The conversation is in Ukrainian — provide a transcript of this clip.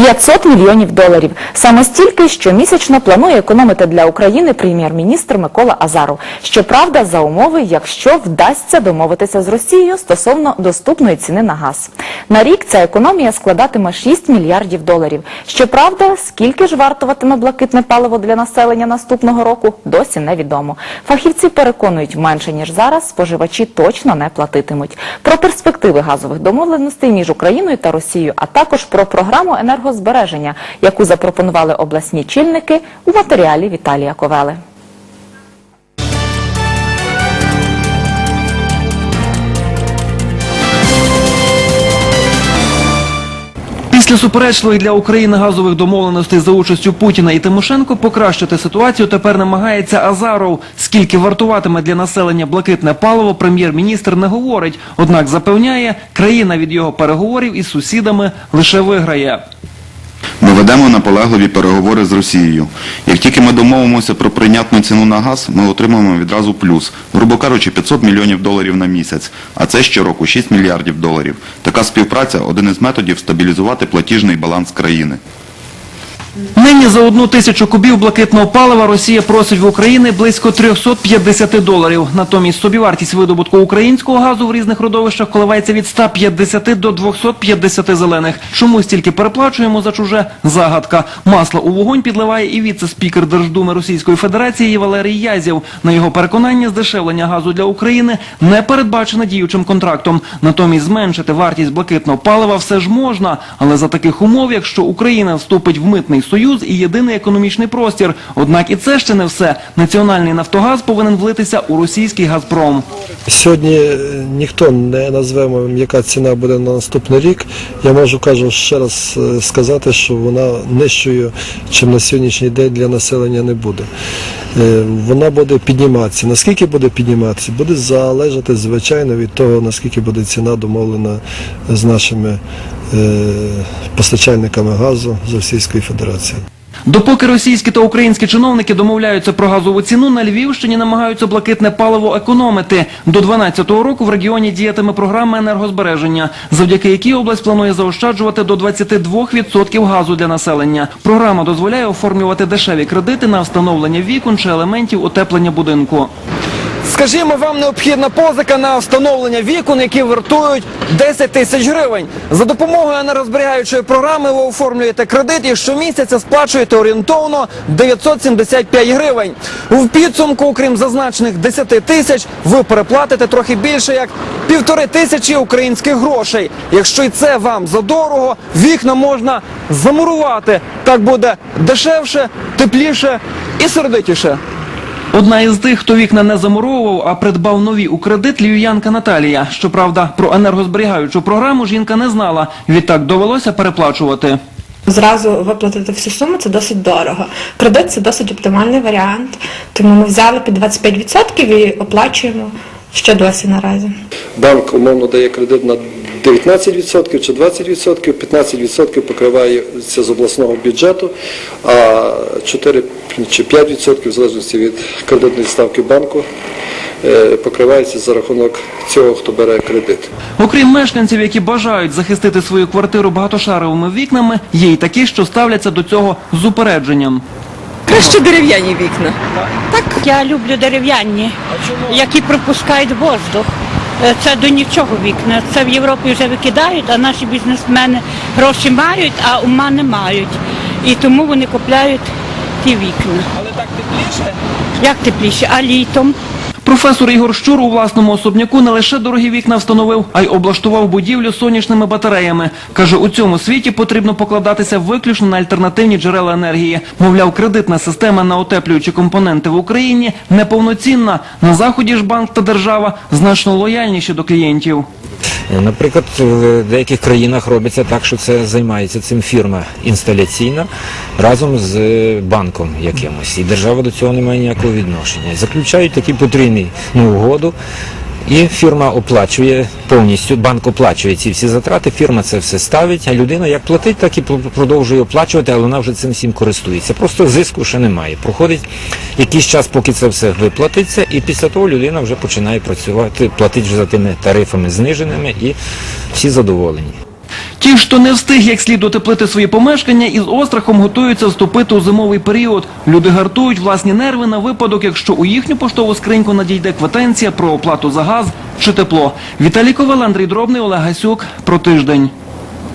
500 мільйонів доларів. Саме стільки щомісячно планує економити для України прем'єр-міністр Микола Азаров. Щоправда, за умови, якщо вдасться домовитися з Росією стосовно доступної ціни на газ. На рік ця економія складатиме 6 мільярдів доларів. Щоправда, скільки ж вартуватиме блакитне паливо для населення наступного року, досі невідомо. Фахівці переконують, менше ніж зараз споживачі точно не платитимуть. Про перспективи газових домовленостей між Україною та Росією, а також про програму енергозбереження, яку запропонували обласні чільники у матеріалі Віталія Ковели. Після суперечливих для України газових домовленостей за участю Путіна і Тимошенко покращити ситуацію тепер намагається Азаров. Скільки вартуватиме для населення блакитне паливо, прем'єр-міністр не говорить. Однак запевняє, країна від його переговорів із сусідами лише виграє. Ми ведемо наполегливі переговори з Росією. Як тільки ми домовимося про прийнятну ціну на газ, ми отримаємо відразу плюс. Грубо кажучи, 500 мільйонів доларів на місяць, а це щороку 6 мільярдів доларів. Така співпраця – один із методів стабілізувати платіжний баланс країни. Нині за одну тисячу кубів блакитного палива Росія просить в України близько 350 доларів. Натомість собівартість видобутку українського газу в різних родовищах коливається від 150 до 250 зелених. Чому стільки переплачуємо за чуже? Загадка. Масло у вогонь підливає і віце-спікер Держдуми Російської Федерації Валерій Язєв. На його переконання, здешевлення газу для України не передбачено діючим контрактом. Натомість зменшити вартість блакитного палива все ж можна, але за таких умов, якщо Україна вступить в митний союз і єдиний економічний простір. Однак і це ще не все. Національний Нафтогаз повинен влитися у російський Газпром. Сьогодні е, ніхто не назве, яка ціна буде на наступний рік. Я можу кажу ще раз е, сказати, що вона нижчою, чим на сьогоднішній день для населення не буде. Е, Вона буде підніматися. Наскільки буде підніматися, буде залежати звичайно від того, наскільки буде ціна домовлена з нашими е, постачальниками газу з Російської Федерації. Допоки російські та українські чиновники домовляються про газову ціну, на Львівщині намагаються блакитне паливо економити. До 2012 року в регіоні діятиме програма енергозбереження, завдяки якій область планує заощаджувати до 22% газу для населення. Програма дозволяє оформлювати дешеві кредити на встановлення вікон чи елементів утеплення будинку. Скажімо, вам необхідна позика на встановлення вікон, які вартують 10 тисяч гривень. За допомогою енергозберігаючої програми ви оформлюєте кредит і щомісяця сплачуєте орієнтовно 975 гривень. В підсумку, окрім зазначених 10 тисяч, ви переплатите трохи більше як півтори тисячі українських грошей. Якщо й це вам задорого, вікна можна замурувати. Так буде дешевше, тепліше і сердитіше. Одна із тих, хто вікна не замуровував, а придбав нові у кредит, львів'янка Наталія. Щоправда, про енергозберігаючу програму жінка не знала. Відтак довелося переплачувати. Зразу виплатити всю суму це досить дорого. Кредит це досить оптимальний варіант, тому ми взяли під 25% і оплачуємо що досі наразі. банк умовно дає кредит на 19% чи 20%, 15% покривається з обласного бюджету, а 4 чи 5% в залежності від кредитної ставки банку е, покривається за рахунок цього, хто бере кредит. Окрім мешканців, які бажають захистити свою квартиру багатошаровими вікнами, є й такі, що ставляться до цього з упередженням. Краще дерев'яні вікна. Так Я люблю дерев'яні, які пропускають воздух. Е, Це до нічого вікна. Це в Європі вже викидають, а наші бізнесмени гроші мають, а ума не мають. І тому вони купляють ті вікна. Але так тепліше. Як тепліше, а літом. Професор Ігор Щур у власному особняку не лише дорогі вікна встановив, а й облаштував будівлю сонячними батареями. Каже, у цьому світі потрібно покладатися виключно на альтернативні джерела енергії. Мовляв, кредитна система на отеплюючі компоненти в Україні неповноцінна. На заході ж банк та держава значно лояльніші до клієнтів. Наприклад, в деяких країнах робиться так, що це займається цим фірма інсталяційна разом з банком якимось. І держава до цього не має ніякого відношення. Заключають такі потрійні ну, угоду. І фірма оплачує повністю, банк оплачує ці всі затрати, фірма це все ставить, а людина як платить, так і продовжує оплачувати, але вона вже цим всім користується. Просто зиску ще немає. Проходить якийсь час, поки це все виплатиться, і після того людина вже починає працювати, платить вже за тими тарифами зниженими і всі задоволені. Ті, що не встиг як слід утеплити свої помешкання, із острахом готуються вступити у зимовий період. Люди гартують власні нерви на випадок, якщо у їхню поштову скриньку надійде квитанція про оплату за газ чи тепло. Віталій Ковал, Андрій Дробний, Олег Гасюк. Про тиждень.